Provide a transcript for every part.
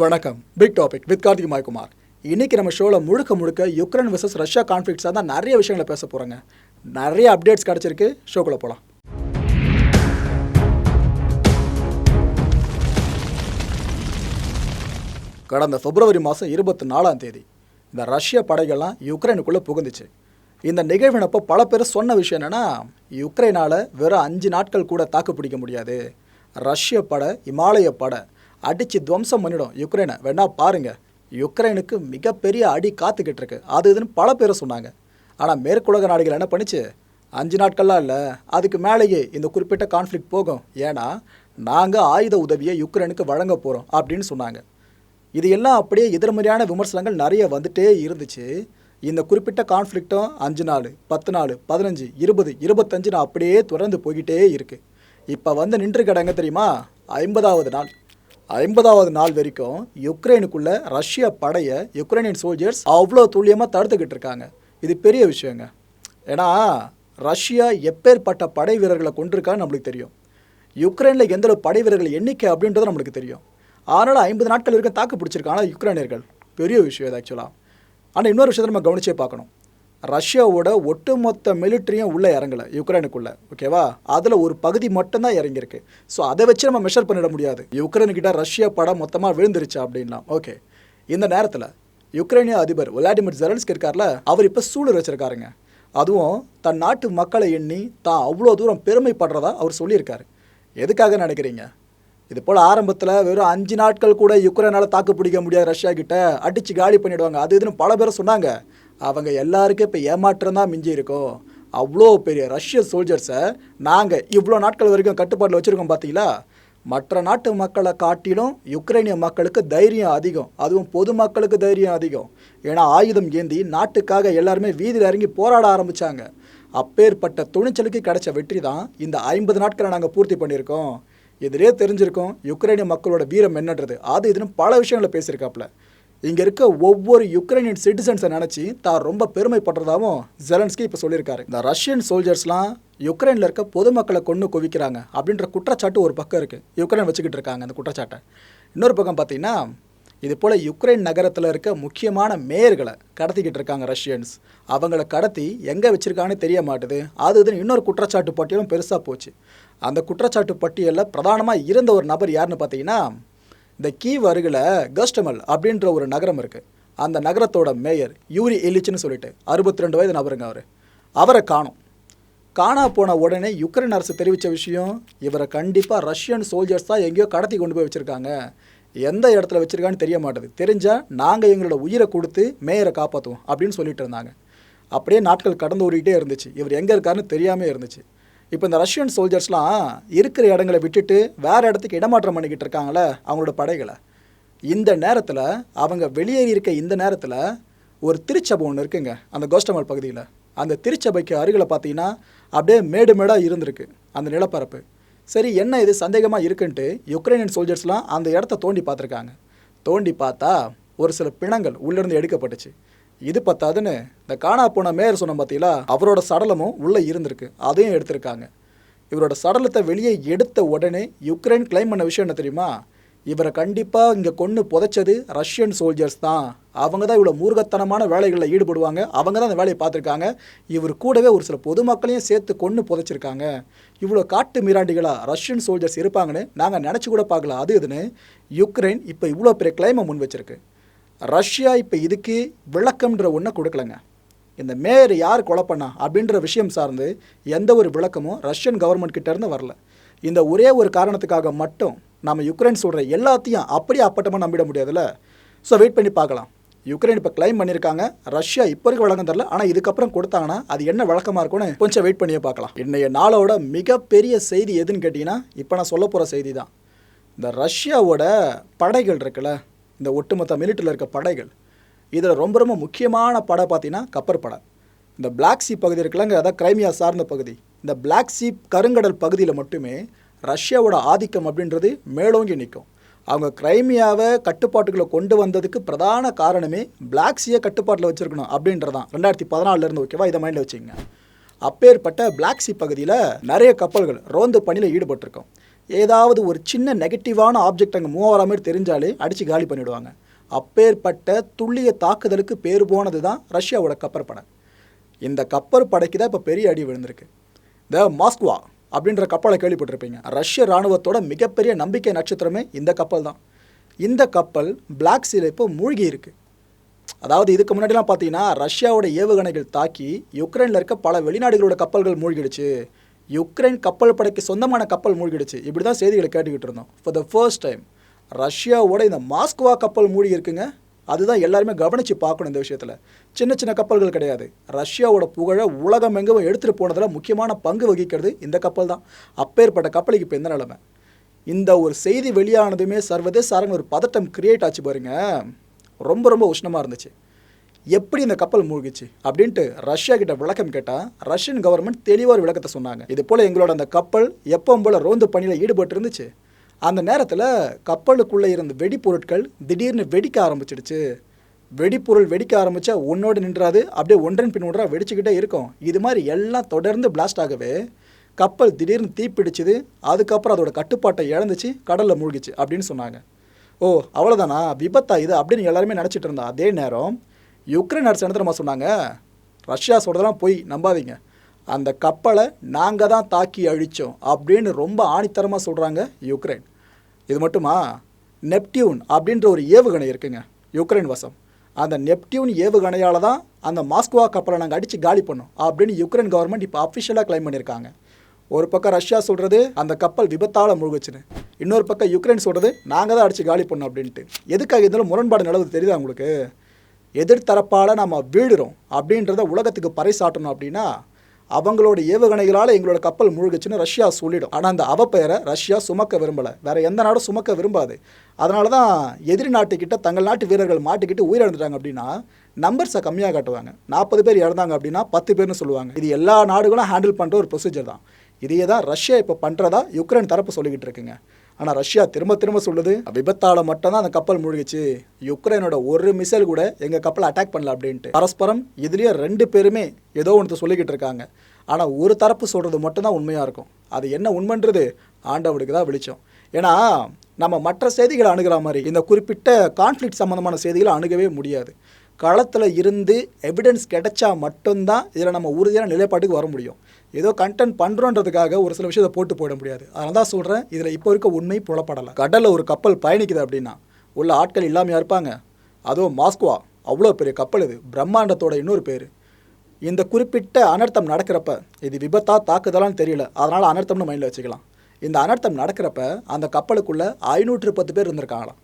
வணக்கம். Big topic with Karthik Maikumar. இன்னைக்கு நம்ம ஷோவில் முழுக்க முழுக்க யுக்ரைன் விசஸ் ரஷ்யா கான்ஃப்ளிக்ஸாக தான் நிறைய விஷயங்களை பேச போகிறோங்க நிறைய அப்டேட்ஸ் கிடச்சிருக்கு. ஷோக்குள்ளே போகலாம் கடந்த பிப்ரவரி மாதம் இருபத்தி நாலாம் தேதி இந்த ரஷ்ய படைகள்லாம் யுக்ரைனுக்குள்ளே புகுந்துச்சு. இந்த நிகழ்வினப்போ பல பேர் சொன்ன விஷயம் என்னென்னா யுக்ரைனால் வெறும் அஞ்சு நாட்கள் கூட தாக்கு பிடிக்க முடியாது. ரஷ்ய படை இமாலய படை அடித்து துவம்சம் பண்ணிடும் யுக்ரைனை. வேணா பாருங்கள் யுக்ரைனுக்கு மிகப்பெரிய அடி காத்துக்கிட்டு இருக்கு. அது இதுன்னு பல பேர் சொன்னாங்க. ஆனால் மேற்குலக நாடுகள் என்ன பண்ணிச்சு? அஞ்சு நாட்கள்லாம் இல்லை. அதுக்கு மேலேயே இந்த குறிப்பிட்ட கான்ஃப்ளிக் போகும். ஏன்னா நாங்கள் ஆயுத உதவியை யுக்ரைனுக்கு வழங்க போகிறோம் அப்படின்னு சொன்னாங்க. இது எல்லாம் அப்படியே எதிர்மறையான விமர்சனங்கள் நிறைய வந்துட்டே இருந்துச்சு. இந்த குறிப்பிட்ட கான்ஃப்ளிக்ட்டும் அஞ்சு நாள் பத்து நாள் பதினஞ்சு இருபது இருபத்தஞ்சுன்னு அப்படியே தொடர்ந்து போய்கிட்டே இருக்குது இப்போ வந்து நின்று கிடங்க தெரியுமா? ஐம்பதாவது நாள். ஐம்பதாவது நாள் வரைக்கும் யுக்ரைனுக்குள்ள ரஷ்ய படையை யுக்ரைனியன் சோல்ஜர்ஸ் அவ்வளோ துல்லியமாக தடுத்துக்கிட்டு இருக்காங்க. இது பெரிய விஷயங்க. ஏன்னா ரஷ்யா எப்பேற்பட்ட படை வீரர்களை கொண்டிருக்கான்னு நம்மளுக்கு தெரியும். யுக்ரைனில் எந்தளவு படை வீரர்கள் எண்ணிக்கை அப்படின்றது நம்மளுக்கு தெரியும். அதனால் ஐம்பது நாட்கள் இருக்க தாக்கு பிடிச்சிருக்காங்க ஆனால் யுக்ரைனியர்கள். பெரிய விஷயம் இது ஆக்சுவலாக ஆனால் இன்னொரு விஷயத்தை நம்ம கவனிச்சே பார்க்கணும். ரஷ்யாவோட ஒட்டுமொத்த மிலிட்ரியும் உள்ளே இறங்கலை யுக்ரைனுக்குள்ளே. ஓகேவா அதில் ஒரு பகுதி மட்டும்தான் இறங்கியிருக்கு. ஸோ அதை வச்சு நம்ம மெஷர் பண்ணிட முடியாது. யுக்ரைனுக்கிட்ட ரஷ்யா படம் மொத்தமாக விழுந்துருச்சு அப்படின்லாம் ஓகே இந்த நேரத்தில் யுக்ரைனிய அதிபர் விளாடிமிர் ஜெலன்ஸ்கி இருக்கார்ல அவர் இப்போ சூழல் வச்சிருக்காருங்க. அதுவும் தன் நாட்டு மக்களை எண்ணி தான் அவ்வளோ தூரம் பெருமைப்படுறதா அவர் சொல்லியிருக்காரு. எதுக்காக நினைக்கிறீங்க? இது போல் ஆரம்பத்தில் வெறும் அஞ்சு நாட்கள் கூட யுக்ரைனால் தாக்கு பிடிக்க முடியாது ரஷ்யா கிட்ட. அடித்து காலி பண்ணிடுவாங்க. அது இதுன்னு பல பேர் சொன்னாங்க. அவங்க எல்லாருக்கும் இப்போ ஏமாற்றம் தான் மிஞ்சி இருக்கும் அவ்வளோ பெரிய ரஷ்ய சோல்ஜர்ஸை நாங்கள் இவ்வளோ நாட்கள் வரைக்கும் கட்டுப்பாட்டில் வச்சுருக்கோம் பார்த்தீங்களா மற்ற நாட்டு மக்களை காட்டிலும் யுக்ரைனிய மக்களுக்கு தைரியம் அதிகம். அதுவும் பொதுமக்களுக்கு தைரியம் அதிகம். ஏன்னா ஆயுதம் ஏந்தி நாட்டுக்காக எல்லாருமே வீதியில் இறங்கி போராட ஆரம்பித்தாங்க அப்பேற்பட்ட துணிச்சலுக்கு கிடைச்ச வெற்றி தான் இந்த ஐம்பது நாட்களை நாங்கள் பூர்த்தி பண்ணியிருக்கோம். இதிலே தெரிஞ்சிருக்கோம் யுக்ரைனிய மக்களோட வீரம் என்னன்றது. அது இதுன்னு பல விஷயங்களை பேசியிருக்காப்புல. இங்கே இருக்க ஒவ்வொரு யுக்ரைனியன் சிட்டிசன்ஸை நினச்சி தான் ரொம்ப பெருமைப்படுறதாகவும் ஜெலன்ஸ்கி இப்போ சொல்லியிருக்காரு. இந்த ரஷ்யன் சோல்ஜர்ஸ்லாம் யுக்ரைனில் இருக்க பொதுமக்களை கொண்டு குவிக்கிறாங்க அப்படின்ற குற்றச்சாட்டு ஒரு பக்கம் இருக்குது யுக்ரைன் வச்சுக்கிட்டு இருக்காங்க அந்த குற்றச்சாட்டை. இன்னொரு பக்கம் பார்த்தீங்கன்னா இது போல் யுக்ரைன் நகரத்தில் இருக்க முக்கியமான மேயர்களை கடத்திக்கிட்டு இருக்காங்க ரஷ்யன்ஸ் அவங்கள கடத்தி எங்கே வச்சுருக்காங்கன்னு தெரிய மாட்டுது. அது இதுன்னு இன்னொரு குற்றச்சாட்டு பட்டியலும் பெருசாக போச்சு. அந்த குற்றச்சாட்டு பட்டியலில் பிரதானமாக இருந்த ஒரு நபர் யாருன்னு பார்த்தீங்கன்னா இந்த கீவ் அருகில் கஸ்டமல் அப்படின்ற ஒரு நகரம் இருக்குது அந்த நகரத்தோட மேயர் யூரி எலிச்சுன்னு சொல்லிட்டு அறுபத்தி ரெண்டு வயது நபருங்க அவர். அவரை காணும். காணா போன உடனே யுக்ரைன் அரசு தெரிவித்த விஷயம் இவரை கண்டிப்பாக ரஷ்யன் சோல்ஜர்ஸ் தான் எங்கேயோ கடத்தி கொண்டு போய் வச்சுருக்காங்க. எந்த இடத்துல வச்சுருக்கான்னு தெரிய மாட்டேது. தெரிஞ்சால் நாங்கள் எங்களோட உயிரை கொடுத்து மேயரை காப்பாற்றுவோம் அப்படின்னு சொல்லிட்டு இருந்தாங்க. அப்படியே நாட்கள் கடந்து ஓடிக்கிட்டே இருந்துச்சு. இவர் எங்கே இருக்காருன்னு தெரியாமல் இருந்துச்சு. இப்போ இந்த ரஷ்யன் சோல்ஜர்ஸ்லாம் இருக்கிற இடங்களை விட்டுட்டு வேறு இடத்துக்கு இடமாற்றம் பண்ணிக்கிட்டு இருக்காங்களே அவங்களோட படைகளை. இந்த நேரத்தில் அவங்க வெளியேறி இருக்க இந்த நேரத்தில் ஒரு திருச்சபை ஒன்று இருக்குங்க அந்த கோஸ்டமல் பகுதியில். அந்த திருச்சபைக்கு அருகில் பார்த்தீங்கன்னா அப்படியே மேடு மேடாக இருந்திருக்கு அந்த நிலப்பரப்பு. சரி என்ன இது சந்தேகமாக இருக்குன்ட்டு யுக்ரைனியன் சோல்ஜர்ஸ்லாம் அந்த இடத்த தோண்டி பார்த்துருக்காங்க. தோண்டி பார்த்தா ஒரு சில பிணங்கள் உள்ளிருந்து எடுக்கப்பட்டுச்சு. இது பத்தாதுன்னு இந்த காணா போன மேயர் சொன்ன பார்த்தீங்களா அவரோட சடலமும் உள்ளே இருந்திருக்கு. அதையும் எடுத்திருக்காங்க. இவரோட சடலத்தை வெளியே எடுத்த உடனே யுக்ரைன் கிளைம் பண்ண விஷயம் என்ன தெரியுமா? இவரை கண்டிப்பாக இங்கே கொன்று புதைச்சது ரஷ்யன் சோல்ஜர்ஸ் தான். அவங்க தான் இவ்வளோ மூர்கத்தனமான வேலைகளில் ஈடுபடுவாங்க. அவங்க தான் அந்த வேலையை பார்த்துருக்காங்க. இவர் கூடவே ஒரு சில பொதுமக்களையும் சேர்த்து கொன்று புதைச்சிருக்காங்க. இவ்வளோ காட்டு மிராண்டிகளாக ரஷ்யன் சோல்ஜர்ஸ் இருப்பாங்கன்னு நாங்கள் நினச்சி கூட பார்க்கல. அது இதுன்னு யுக்ரைன் இப்போ இவ்வளோ பெரிய கிளைமை முன் வச்சிருக்கு. ரஷ்யா இப்போ இதுக்கு விளக்கம்ன்ற ஒன்றை கொடுக்கலங்க. இந்த மேயர் யார் கொலை பண்ணா அப்படின்ற விஷயம் சார்ந்து எந்த ஒரு விளக்கமும் ரஷ்யன் கவர்மெண்ட் கிட்டேருந்து வரல. இந்த ஒரே ஒரு காரணத்துக்காக மட்டும் நம்ம யுக்ரைன் சொல்கிற எல்லாத்தையும் அப்படியே அப்பட்டமாக நம்பிட முடியாதுல்ல? ஸோ வெயிட் பண்ணி பார்க்கலாம். யுக்ரைன் இப்போ கிளைம் பண்ணியிருக்காங்க ரஷ்யா இப்போ இருக்க வழக்கம் தரல. ஆனால் இதுக்கப்புறம் கொடுத்தாங்கன்னா அது என்ன வழக்கமாக இருக்கும்னு கொஞ்சம் வெயிட் பண்ணியே பார்க்கலாம். இன்றைய நாளோட மிகப்பெரிய செய்தி எதுன்னு கேட்டிங்கன்னா இப்போ நான் சொல்ல போகிற செய்தி தான் இந்த ரஷ்யாவோட படைகள் இருக்குல்ல? இந்த ஒட்டுமொத்த மிலிட்டரியில் இருக்க படைகள். இதில் ரொம்ப ரொம்ப முக்கியமான படை பார்த்தீங்கன்னா கப்பர் படை. இந்த பிளாக் சீ பகுதி இருக்குல்லங்க அதான் கிரைமியா சார்ந்த பகுதி. இந்த பிளாக் சீ கருங்கடல் பகுதியில் மட்டுமே ரஷ்யாவோட ஆதிக்கம் அப்படின்றது மேலோங்கி நிற்கும் அவங்க கிரைமியாவை கட்டுப்பாட்டுக்குள்ளே கொண்டு வந்ததுக்கு பிரதான காரணமே பிளாக் சீயை கட்டுப்பாட்டில் வச்சுருக்கணும் அப்படின்றதான் ரெண்டாயிரத்தி பதினாலிருந்து ஓகேவா? இதை மைண்டில் வச்சுங்க அப்பேற்பட்ட பிளாக் சி பகுதியில் நிறைய கப்பல்கள் ரோந்து பணியில் ஈடுபட்டிருக்கும். ஏதாவது ஒரு சின்ன நெகட்டிவான ஆப்ஜெக்ட் அங்கே மூவ் ஆகிற மாதிரி தெரிஞ்சாலே அடித்து காலி பண்ணிவிடுவாங்க அப்பேற்பட்ட துல்லிய தாக்குதலுக்கு பேர் போனது தான் ரஷ்யாவோட கப்பற்படை. இந்த கப்பல் படைக்கு தான் இப்போ பெரிய அடி விழுந்திருக்கு. த மாஸ்குவா அப்படின்ற கப்பலை கேள்விப்பட்டிருப்பீங்க. ரஷ்ய இராணுவத்தோட மிகப்பெரிய நம்பிக்கை நட்சத்திரமே இந்த கப்பல் தான். இந்த கப்பல் பிளாக் சீல இப்போ மூழ்கி இருக்கு. அதாவது இதுக்கு முன்னாடிலாம் பார்த்தீங்கன்னா ரஷ்யாவோட ஏவுகணைகள் தாக்கி யுக்ரைனில் இருக்க பல வெளிநாடுகளோட கப்பல்கள் மூழ்கிடுச்சு. யுக்ரைன் கப்பல் படைக்கு சொந்தமான கப்பல் மூழ்கிடுச்சு. இப்படி தான் செய்திகளை கேட்டுக்கிட்டு இருந்தோம். ஃபார் த ஃபர்ஸ்ட் டைம் ரஷ்யாவோட இந்த மாஸ்குவா கப்பல் மூழ்கி இருக்குங்க. அதுதான் எல்லாருமே கவனித்து பார்க்கணும் இந்த விஷயத்தில். சின்ன சின்ன கப்பல்கள் கிடையாது. ரஷ்யாவோட புகழை உலகம் எங்கும் எடுத்துகிட்டு போனதில் முக்கியமான பங்கு வகிக்கிறது இந்த கப்பல் தான். அப்பேற்பட்ட கப்பலுக்கு இப்போ எந்த நிலைமை? இந்த ஒரு செய்தி வெளியானதுமே சர்வதேச அரங்கில் ஒரு பதட்டம் கிரியேட் ஆச்சு பாருங்க. ரொம்ப ரொம்ப உஷ்ணமாக இருந்துச்சு. எப்படி இந்த கப்பல் மூழ்கிச்சு அப்படின்ட்டு ரஷ்யா கிட்ட விளக்கம் கேட்டால் ரஷ்யன் கவர்மெண்ட் தெளிவாக விளக்கத்தை சொன்னாங்க. இது போல் எங்களோட அந்த கப்பல் எப்பவும் போல் ரோந்து பணியில் ஈடுபட்டு இருந்துச்சு. அந்த நேரத்தில் கப்பலுக்குள்ளே இருந்த வெடிப்பொருட்கள் திடீர்னு வெடிக்க ஆரம்பிச்சிடுச்சு. வெடிப்பொருள் வெடிக்க ஆரம்பித்தா ஒன்றோடு நின்றாது அப்படியே ஒன்றன் பின் ஒன்றாக வெடிச்சுக்கிட்டே இருக்கும். இது மாதிரி எல்லாம் தொடர்ந்து பிளாஸ்ட் ஆகவே கப்பல் திடீர்னு தீப்பிடிச்சுது அதுக்கப்புறம் அதோட கட்டுப்பாட்டை இழந்துச்சு கடலில் மூழ்கிச்சு அப்படின்னு சொன்னாங்க. ஓ அவ்வளோதானா விபத்தா இது அப்படின்னு எல்லாருமே நினச்சிட்டு இருந்தா. அதே நேரம் யுக்ரைன் அரசு என்ன தெரியுமா சொன்னாங்க? ரஷ்யா சொல்கிறதெல்லாம் போய் நம்பாதீங்க. அந்த கப்பலை நாங்கள் தான் தாக்கி அழித்தோம் அப்படின்னு ரொம்ப ஆணித்தரமாக சொல்கிறாங்க யுக்ரைன். இது மட்டுமா? நெப்டியூன் அப்படின்ற ஒரு ஏவுகணை இருக்குங்க யுக்ரைன் வசம். அந்த நெப்டியூன் ஏவுகணையால் தான் அந்த மாஸ்குவா கப்பலை நாங்கள் அடித்து காலி பண்ணோம் அப்படின்னு யுக்ரைன் கவர்மெண்ட் இப்போ அஃபிஷியலாக க்ளைம் பண்ணியிருக்காங்க. ஒரு பக்கம் ரஷ்யா சொல்கிறது அந்த கப்பல் விபத்தால் முழுகுச்சுன்னு. இன்னொரு பக்கம் யுக்ரைன் சொல்கிறது நாங்கள் தான் அடித்து காலி பண்ணோம் அப்படின்ட்டு. எதுக்காக இருந்தாலும் முரண்பாடு நிலவு தெரியுதா உங்களுக்கு? எதிர்த்தரப்பால் நம்ம வீடுறோம் அப்படின்றத உலகத்துக்கு பறைசாட்டணும் அப்படின்னா அவங்களோட ஏவுகணைகளால் எங்களோட கப்பல் முழுகுச்சுன்னு ரஷ்யா சொல்லிடும். ஆனால் அந்த அவப்பெயரை ரஷ்யா சுமக்க விரும்பலை. வேற எந்த நாடும் சுமக்க விரும்பாது. அதனால தான் எதிரி நாட்டுக்கிட்ட தங்கள் நாட்டு வீரர்கள் மாட்டிக்கிட்டு உயிரிழந்துட்டாங்க அப்படின்னா நம்பர்ஸை கம்மியாக காட்டுவாங்க. நாற்பது பேர் இறந்தாங்க அப்படின்னா பத்து பேர்னு சொல்லுவாங்க. இது எல்லா நாடுகளும் ஹேண்டில் பண்ணுற ஒரு ப்ரொசீஜர் தான். இதையே தான் ரஷ்யா இப்போ பண்ணுறதா யுக்ரைன் தரப்பு சொல்லிக்கிட்டு இருக்குங்க. ஆனால் ரஷ்யா திரும்ப திரும்ப சொல்லுது விபத்தால் மட்டும்தான் அந்த கப்பல் மூழ்கிச்சு. யுக்ரைனோட ஒரு மிசைல் கூட எங்கள் கப்பலை அட்டாக் பண்ணல அப்படின்ட்டு. பரஸ்பரம் இதுலேயே ரெண்டு பேருமே ஏதோ ஒன்று சொல்லிக்கிட்டு இருக்காங்க. ஆனால் ஒரு தரப்பு சொல்கிறது மட்டும்தான் உண்மையாக இருக்கும். அது என்ன உண்மைன்றது ஆண்டவனுக்கு தான் வெளிச்சம். ஏன்னா நம்ம மற்ற செய்திகளை அணுகிற மாதிரி இந்த குறிப்பிட்ட கான்ஃப்ளிக் சம்மந்தமான செய்திகளை அணுகவே முடியாது. களத்தில் இருந்து எவிடன்ஸ் கிடைச்சா மட்டும்தான் இதில் நம்ம உறுதியான நிலைப்பாட்டுக்கு வர முடியும். ஏதோ கண்டென்ட் பண்ணுறோன்றதுக்காக ஒரு சில விஷயத்தை போட்டு போயிட முடியாது. அதனால தான் சொல்கிறேன் இதில் இப்போ இருக்க உண்மை புலப்படலை. கடலில் ஒரு கப்பல் பயணிக்குது அப்படின்னா உள்ள ஆட்கள் இல்லாமையாக இருப்பாங்க? அதுவும் மாஸ்குவா அவ்வளோ பெரிய கப்பல் இது. பிரம்மாண்டத்தோட இன்னொரு பேர். இந்த குறிப்பிட்ட அனர்த்தம் நடக்கிறப்ப இது விபத்தா தாக்குதலான்னு தெரியல. அதனால் அனர்த்தம்னு மைண்டில் வச்சுக்கலாம். இந்த அனர்த்தம் நடக்கிறப்ப அந்த கப்பலுக்குள்ளே ஐநூற்று பத்து பேர் இருந்திருக்காங்களாம்.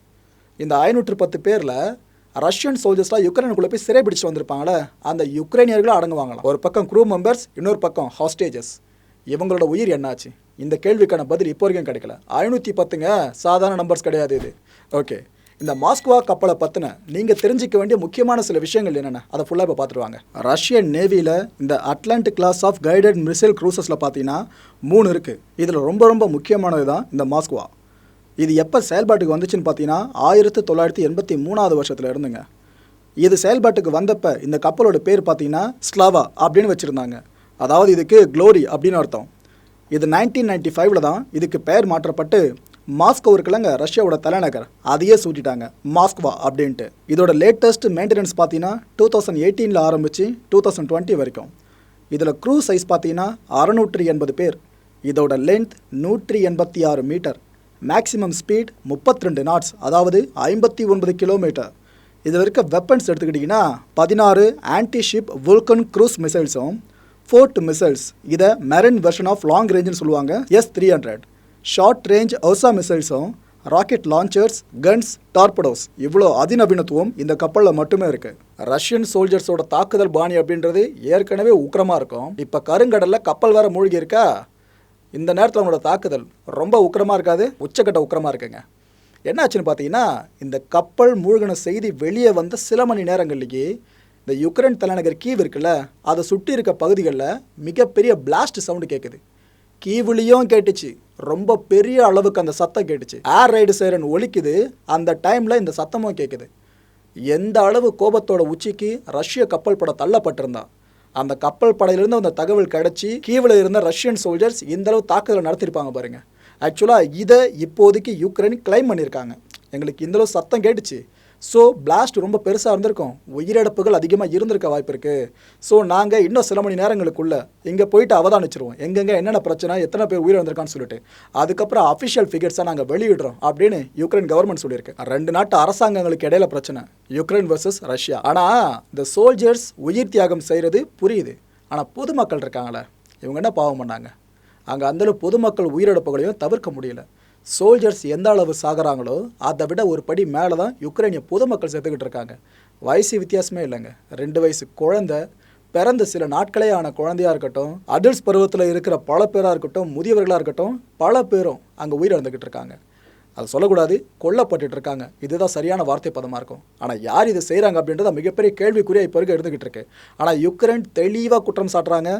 இந்த ஐநூற்று பத்து பேரில் ரஷ்யன் சோல்ஜர்ஸ்லாம் யுக்ரைனுக்குள்ளே போய் சிறை பிடிச்சு வந்திருப்பாங்களே அந்த யுக்ரைனியர்களும் அடங்குவாங்களாம். ஒரு பக்கம் க்ரூ மெம்பர்ஸ் இன்னொரு பக்கம் ஹாஸ்டேஜஸ் இவங்களோட உயிர் என்னாச்சு? இந்த கேள்விக்கான பதில் இப்போ வரைக்கும் கிடைக்கல. ஐநூற்றி பத்துங்க சாதாரண நம்பர்ஸ் கிடையாது இது. ஓகே இந்த மாஸ்குவா கப்பலை பற்றின நீங்கள் தெரிஞ்சிக்க வேண்டிய முக்கியமான சில விஷயங்கள் என்னென்ன? அதை ஃபுல்லாக இப்போ பார்த்துருவாங்க. ரஷ்யன் நேவியில் இந்த Atlantic class of guided missile க்ரூசஸில் பார்த்தீங்கன்னா மூணு இருக்குது இதில் ரொம்ப ரொம்ப முக்கியமானது தான் இந்த மாஸ்குவா. இது எப்போ செயல்பாட்டுக்கு வந்துச்சுன்னு பார்த்தீங்கன்னா ஆயிரத்து தொள்ளாயிரத்தி எண்பத்தி மூணாவது வருஷத்தில் இருந்துங்க. இது செயல்பாட்டுக்கு வந்தப்போ இந்த கப்பலோட பேர் பார்த்தீங்கன்னா ஸ்லாவா அப்படின்னு வச்சுருந்தாங்க. அதாவது இதுக்கு க்ளோரி அப்படின்னு அர்த்தம். இது நைன்டீன் நைன்டி ஃபைவ்ல தான் இதுக்கு பெயர் மாற்றப்பட்டு மாஸ்கோ இருக்குல்லங்க ரஷ்யாவோட தலைநகர் அதையே சூட்டிட்டாங்க. மாஸ்க்வா அப்படின்ட்டு. இதோட லேட்டஸ்ட் மெயின்டெனன்ஸ் பார்த்தீங்கன்னா டூ தௌசண்ட் எயிட்டீனில் ஆரம்பித்து டூ தௌசண்ட் டுவெண்ட்டி வரைக்கும். இதில் க்ரூ சைஸ் பார்த்தீங்கன்னா அறநூற்றி எண்பது பேர். இதோட லென்த் நூற்றி எண்பத்தி ஆறு மீட்டர் மேக்ஸிமம் ஸ்பீட் முப்பத்தி ரெண்டு நாட்ஸ் அதாவது ஐம்பத்தி ஒன்பது கிலோமீட்டர் இதில் இருக்க வெப்பன்ஸ் எடுத்துக்கிட்டிங்கன்னா பதினாறு ஆன்டி ஷிப் வுல்கன் க்ரூஸ் மிசைல்ஸும் ஃபோர்ட் மிசைல்ஸ் இதை மெரின் வெர்ஷன் ஆஃப் லாங் ரேஞ்சுன்னு சொல்லுவாங்க S three hundred short range Hausa மிசைல்ஸும் ராக்கெட் லான்ச்சர்ஸ் கன்ஸ் டார்படோஸ் இவ்வளோ அதிநவீனத்துவம் இந்த கப்பலில் மட்டுமே இருக்குது ரஷ்யன் சோல்ஜர்ஸோட தாக்குதல் பாணி அப்படின்றது ஏற்கனவே உக்கரமாக இருக்கும். இப்போ கருங்கடலில் கப்பல் வேற மூழ்கி இருக்கா இந்த நேரத்தில் அவங்களோட தாக்குதல் ரொம்ப உக்கிரமாக இருக்காது உச்சக்கட்ட உக்கிரமாக இருக்குங்க. என்னாச்சுன்னு பார்த்தீங்கன்னா இந்த கப்பல் மூழ்கின செய்தி வெளியே வந்த சில மணி நேரங்கள்லேயே இந்த யுக்ரைன் தலைநகர் கீவ் இருக்குல்ல அதை சுற்றி இருக்க பகுதிகளில் மிகப்பெரிய பிளாஸ்ட் சவுண்டு கேட்குது கீவுலேயும் கேட்டுச்சு ரொம்ப பெரிய அளவுக்கு அந்த சத்தம் கேட்டுச்சு. ஏர் ரைடு சைரன் ஒழிக்குது அந்த டைமில் இந்த சத்தமும் கேட்குது எந்த அளவு கோபத்தோட உச்சிக்கு ரஷ்ய கப்பல் படம் தள்ளப்பட்டிருந்தான் அந்த கப்பல் படையிலிருந்து அந்த தகவல் கிடச்சி கீவில் இருந்த ரஷ்யன் சோல்ஜர்ஸ் இந்த அளவு தாக்குதல் நடத்திருப்பாங்க பாருங்கள் ஆக்சுவலாக இதை இப்போதைக்கு யுக்ரைன் கிளைம் பண்ணியிருக்காங்க. எங்களுக்கு இந்தளவு சத்தம் கேட்டுச்சு. ஸோ பிளாஸ்ட் ரொம்ப பெருசாக இருந்திருக்கும். உயிரிழப்புகள் அதிகமாக இருந்திருக்க வாய்ப்பு இருக்குது ஸோ நாங்கள் இன்னும் சில மணி நேரங்களுக்குள்ளே இங்கே போயிட்டு அவதானிச்சிருவோம். எங்கெங்கே என்னென்ன பிரச்சனை எத்தனை பேர் உயிரிழந்திருக்கான்னு சொல்லிட்டு. அதுக்கப்புறம் அஃபிஷியல் ஃபிகர்ஸாக நாங்கள் வெளியிடுறோம் அப்படின்னு யுக்ரைன் கவர்மெண்ட் சொல்லியிருக்கு. ரெண்டு நாட்டு அரசாங்கங்களுக்கு இடையில பிரச்சனை. யுக்ரைன் வர்சஸ் ரஷ்யா ஆனால் இந்த சோல்ஜர்ஸ் உயிர் தியாகம் செய்கிறது புரியுது. ஆனால் பொதுமக்கள் இருக்காங்களே. இவங்க என்ன பாவம் பண்ணாங்க? அங்கே அந்தளவு பொதுமக்கள் உயிரிழப்புகளையும் தவிர்க்க முடியல. சோல்ஜர்ஸ் எந்த அளவு சாகுறாங்களோ அதை விட ஒரு படி மேலே தான் யுக்ரைனிய பொதுமக்கள் செத்துக்கிட்டு இருக்காங்க. வயசு வித்தியாசமே இல்லைங்க. ரெண்டு வயசு குழந்த பிறந்த சில நாட்களே ஆன குழந்தையாக இருக்கட்டும் அடல்ட்ஸ் பருவத்தில் இருக்கிற பல பேராக இருக்கட்டும் முதியவர்களாக இருக்கட்டும் பல பேரும் அங்கே உயிரிழந்துக்கிட்டு இருக்காங்க. அது சொல்லக்கூடாது கொல்லப்பட்டுட்டு இருக்காங்க. இதுதான் சரியான வார்த்தை பதமாக இருக்கும். ஆனால் யார் இதை செய்கிறாங்க அப்படின்றத மிகப்பெரிய கேள்விக்குறியாக இப்போ இருக்க இருந்துக்கிட்டு இருக்கு. ஆனால் யுக்ரைன் தெளிவாக குற்றம் சாட்டுறாங்க.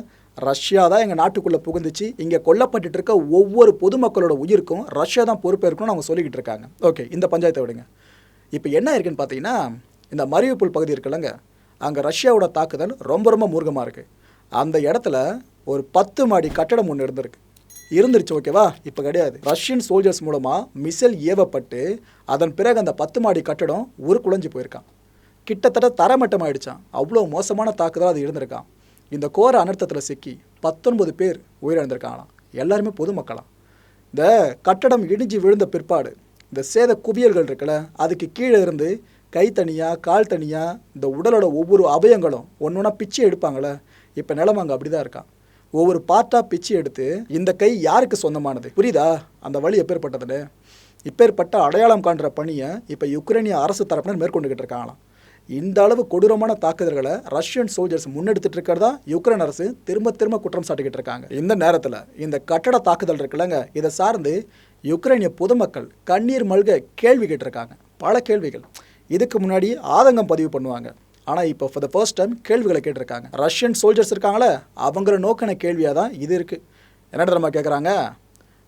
ரஷ்யா தான் எங்கள் நாட்டுக்குள்ளே புகுந்துச்சு. இங்கே கொல்லப்பட்டு இருக்க ஒவ்வொரு பொதுமக்களோட உயிருக்கும் ரஷ்யா தான் பொறுப்பேற்கணும்னு அவங்க சொல்லிக்கிட்டு இருக்காங்க. ஓகே இந்த பஞ்சாயத்தை விடுங்க. இப்போ என்ன இருக்குன்னு பார்த்தீங்கன்னா இந்த மரியுப்புல் பகுதி இருக்குல்லங்க அங்கே ரஷ்யாவோட தாக்குதல் ரொம்ப ரொம்ப மூர்க்கமாக இருக்குது அந்த இடத்துல ஒரு பத்து மாடி கட்டடம் ஒன்று இருந்திருக்கு. இருந்துருச்சு ஓகேவா? இப்போ கிடையாது. ரஷ்யன் சோல்ஜர்ஸ் மூலமாக மிசைல் ஏவப்பட்டு அதன் பிறகு அந்த பத்து மாடி கட்டடம் உருக்குலைஞ்சு போயிருக்கான். கிட்டத்தட்ட தரமட்டம் ஆயிடுச்சான் அவ்வளோ மோசமான தாக்குதல் அது இருந்திருக்கான் இந்த கோர அனர்த்தத்தில் சிக்கி பத்தொன்பது பேர் உயிரிழந்திருக்காங்களாம். எல்லாருமே பொதுமக்களாம். இந்த கட்டடம் இடிஞ்சு விழுந்த பிற்பாடு இந்த சேத குவியல்கள் இருக்குல்ல அதுக்கு கீழே இருந்து கை தனியாக கால் தனியாக இந்த உடலோட ஒவ்வொரு அவயங்களும் ஒன்று ஒன்றா பிச்சை எடுப்பாங்களே இப்போ நிலம அங்கே அப்படி தான் இருக்கான் ஒவ்வொரு பார்ட்டாக பிச்சை எடுத்து இந்த கை யாருக்கு சொந்தமானது? புரியுதா? அந்த வழி எப்பேற்பட்டதுன்னு? இப்பேற்பட்ட அடையாளம் காண்ற பணியை இப்போ யுக்ரைனிய அரசு தரப்பினர் மேற்கொண்டுகிட்டு இருக்காங்களாம். இந்த அளவு கொடூரமான தாக்குதல்களை ரஷ்யன் சோல்ஜர்ஸ் முன்னெடுத்துட்டு இருக்கிறதா யுக்ரைன் அரசு திரும்ப திரும்ப குற்றம் சாட்டிக்கிட்டு இருக்காங்க. இந்த நேரத்தில் இந்த கட்டட தாக்குதல் இருக்குல்லங்க இதை சார்ந்து யுக்ரைனிய பொதுமக்கள் கண்ணீர் மல்க கேள்வி கேட்டிருக்காங்க. பல கேள்விகள். இதுக்கு முன்னாடி ஆதங்கம் பதிவு பண்ணுவாங்க. ஆனால் இப்போ ஃபார் த ஃபர்ஸ்ட் டைம் கேள்விகளை கேட்டிருக்காங்க. ரஷ்யன் சோல்ஜர்ஸ் இருக்காங்களே அவங்கள நோக்கின கேள்வியாக தான் இது இருக்குது என்ன நம்ம கேட்குறாங்க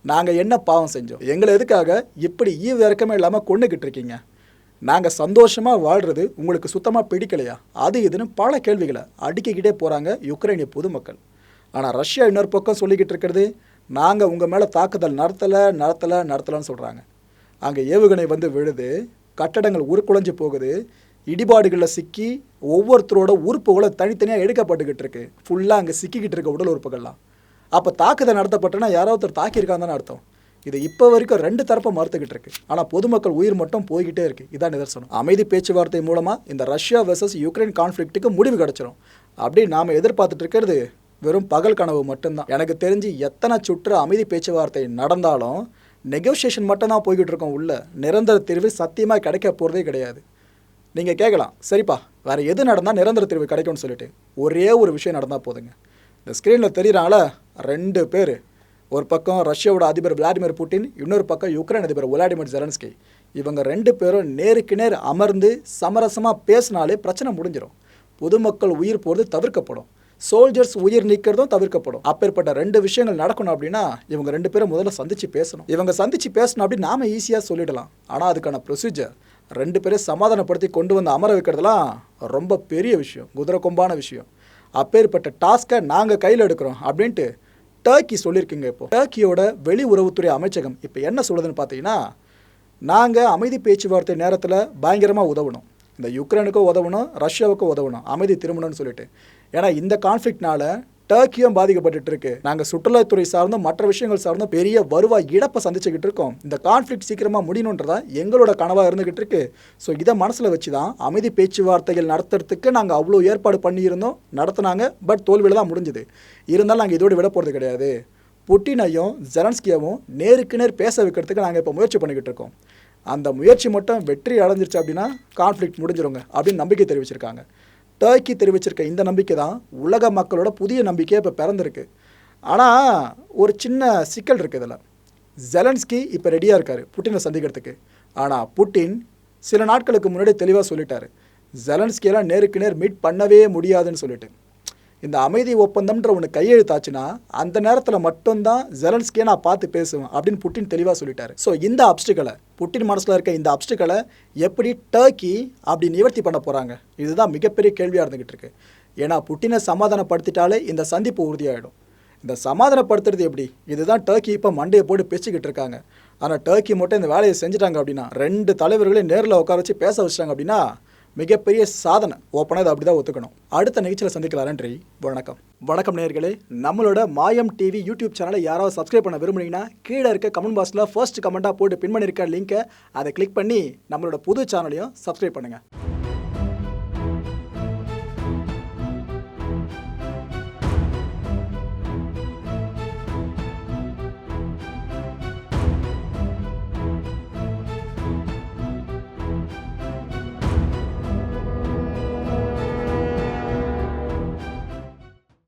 நாங்கள் என்ன பாவம் செஞ்சோம்? எங்களை எதுக்காக இப்படி ஈவு இறக்கமே இல்லாமல் கொண்டுக்கிட்டு இருக்கீங்க? நாங்கள் சந்தோஷமாக வாழ்கிறது உங்களுக்கு சுத்தமாக பிடிக்கலையா? அது இதுன்னு பல கேள்விகளை அடுக்கிக்கிட்டே போகிறாங்க யுக்ரைனிய பொதுமக்கள். ஆனால் ரஷ்யா இன்னொரு பக்கம் சொல்லிக்கிட்டு இருக்கிறது நாங்கள் உங்கள் மேலே தாக்குதல் நடத்தலை நடத்தலை நடத்தலைன்னு சொல்கிறாங்க அங்கே ஏவுகணை வந்து விழுது கட்டடங்கள் உருக்குலைஞ்சு போகுது இடிபாடுகளில் சிக்கி ஒவ்வொருத்தரோட உறுப்புகளை தனித்தனியாக எடுக்கப்பட்டுக்கிட்டு இருக்கு. ஃபுல்லாக அங்கே சிக்கிக்கிட்டு இருக்க உடல் உறுப்புகள்லாம். அப்போ தாக்குதல் நடத்தப்பட்டனா யாராவது ஒருத்தர் தாக்கியிருக்காங்கன்னு அர்த்தம். இது இப்போ வரைக்கும் ரெண்டு தரப்பை மறுத்துக்கிட்டு இருக்கு. ஆனால் பொதுமக்கள் உயிர் மட்டும் போய்கிட்டே இருக்கு. இதான் நிதர்சனம். அமைதி பேச்சுவார்த்தை மூலமாக இந்த ரஷ்யா வெர்சஸ் யுக்ரைன் கான்ஃப்ளிக்ட்டுக்கு முடிவு கிடச்சிரும். அப்படி நாம் எதிர்பார்த்துட்டு இருக்கிறது வெறும் பகல் கனவு மட்டும்தான். எனக்கு தெரிஞ்சு எத்தனை சுற்று அமைதி பேச்சுவார்த்தை நடந்தாலும் நெகோசியேஷன் மட்டும்தான் போய்கிட்டு இருக்கோம் உள்ள. நிரந்தர தீர்வு சத்தியமாக கிடைக்க போகிறதே கிடையாது. நீங்கள் கேட்கலாம் சரிப்பா வேறு எது நடந்தால் நிரந்தர தீர்வு கிடைக்கும்னு சொல்லிட்டு. ஒரே ஒரு விஷயம் நடந்தால் போதுங்க. இந்த ஸ்க்ரீனில் தெரியுறாங்களா ரெண்டு பேர். ஒரு பக்கம் ரஷ்யாவோட அதிபர் விளாடிமிர் புட்டின் இன்னொரு பக்கம் யுக்ரைன் அதிபர் விளாடிமிர் ஜெலன்ஸ்கி. இவங்க ரெண்டு பேரும் நேருக்கு நேர் அமர்ந்து சமரசமாக பேசினாலே பிரச்சனை முடிஞ்சிடும் பொதுமக்கள் உயிர் போகிறது தவிர்க்கப்படும். சோல்ஜர்ஸ் உயிர் நீக்கிறதும் தவிர்க்கப்படும். அப்பேற்பட்ட ரெண்டு விஷயங்கள் நடக்கணும் அப்படின்னா இவங்க ரெண்டு பேரும் முதல்ல சந்திச்சு பேசணும். இவங்க சந்திச்சு பேசணும் அப்படின்னு நாம ஈஸியாக சொல்லிடலாம். ஆனால் அதுக்கான ப்ரொசீஜர் ரெண்டு பேரும் சமாதானப்படுத்தி கொண்டு வந்து அமர வைக்கிறதுலாம் ரொம்ப பெரிய விஷயம். குதிரை கொம்பான விஷயம். அப்பேற்பட்ட டாஸ்க்கை நாங்கள் கையில் எடுக்கிறோம் அப்படின்ட்டு டர்க்கி சொல்லியிருக்குங்க இப்போ. டர்க்கியோட வெளி உறவுத்துறை அமைச்சகம். இப்போ என்ன சொல்லுதுன்னு பார்த்தீங்கன்னா நாங்கள் அமைதி பேச்சுவார்த்தை நேரத்தில் பயங்கரமாக உதவணும். இந்த யுக்ரைனுக்கும் உதவணும் ரஷ்யாவுக்கும் உதவணும் அமைதி திரும்பணும்னு சொல்லிட்டு. ஏன்னா இந்த கான்ஃப்ளிக்ட்னால டர்க்கியும் பாதிக்கப்பட்டு இருக்கு நாங்கள் சுற்றுலாத்துறை சார்ந்தும் மற்ற விஷயங்கள் சார்ந்தும் பெரிய வருவாய் இழப்பை சந்திச்சுக்கிட்டு இருக்கோம். இந்த கான்ஃபிளிக் சீக்கிரமாக முடியணுன்றதா எங்களோட கனவாக இருந்துகிட்டு இருக்கு ஸோ இதை மனசில் வச்சு தான் அமைதி பேச்சுவார்த்தைகள் நடத்துறதுக்கு நாங்கள் அவ்வளோ ஏற்பாடு பண்ணியிருந்தோம் நடத்தினாங்க பட் தோல்வியில் தான் முடிஞ்சுது. இருந்தாலும் நாங்கள் இதோடு விட போகிறது கிடையாது. புட்டினையும் ஜெலன்ஸ்கியாவும் நேருக்கு நேர் பேச வைக்கிறதுக்கு நாங்கள் இப்போ முயற்சி பண்ணிக்கிட்டு இருக்கோம். அந்த முயற்சி மட்டும் வெற்றி அடைஞ்சிருச்சு அப்படின்னா கான்ஃப்ளிக் முடிஞ்சிருங்க அப்படின்னு நம்பிக்கை தெரிவிச்சிருக்காங்க. டர்க்கி தெரிவிச்சிருக்க இந்த நம்பிக்கை தான் உலக மக்களோட புதிய நம்பிக்கையை இப்போ பிறந்திருக்கு. ஆனால் ஒரு சின்ன சிக்கல் இருக்குது இதில். ஜெலன்ஸ்கி இப்போ ரெடியாக இருக்கார் புட்டினை சந்திக்கிறதுக்கு. ஆனால் புட்டின் சில நாட்களுக்கு முன்னாடி தெளிவாக சொல்லிட்டார். ஜெலன்ஸ்கியெல்லாம் நேருக்கு நேர் மீட் பண்ணவே முடியாதுன்னு சொல்லிட்டு. இந்த அமைதி ஒப்பந்தம்ன்ற ஒன்று கையெழுத்தாச்சுன்னா அந்த நேரத்தில் மட்டும்தான் ஜெலன்ஸ்கியை நான் பார்த்து பேசுவேன் அப்படின்னு புட்டின் தெளிவாக சொல்லிட்டாரு. ஸோ இந்த அப்டிகளை புட்டின் மனசில் இருக்க இந்த அப்டிகளை எப்படி டர்க்கி அப்படி நிவர்த்தி பண்ண போகிறாங்க இதுதான் மிகப்பெரிய கேள்வியாக இருந்துகிட்டு இருக்கு. ஏன்னா புட்டினை சமாதானப்படுத்திட்டாலே இந்த சந்திப்பு உறுதியாகிடும் இந்த சமாதானப்படுத்துறது எப்படி? இதுதான் டர்க்கி இப்போ மண்டையை போட்டு பேசிக்கிட்டு இருக்காங்க. ஆனால் டர்க்கி மட்டும் இந்த வேலையை செஞ்சுட்டாங்க அப்படின்னா ரெண்டு தலைவர்களையும் நேரில் உட்கார வச்சு பேச வச்சிட்டாங்க அப்படின்னா மிகப்பெரிய சாதனை. ஓப்பனாக இதை அப்படி தான் ஒத்துக்கணும். அடுத்த நிகழ்ச்சியில் சந்திக்கலாம் நன்றி. வணக்கம். வணக்கம் நேயர்களே. நம்மளோட மாயம் டிவி யூடியூப் சேனலை யாராவது சப்ஸ்கிரைப் பண்ண விரும்புனீங்கன்னா கீழே இருக்க கமெண்ட் பாக்ஸில் ஃபர்ஸ்ட் கமெண்ட்டாக போட்டு பின் பண்ணியிருக்க லிங்க்கை அதை கிளிக் பண்ணி நம்மளோட புது சேனலையும் சப்ஸ்கிரைப் பண்ணுங்கள்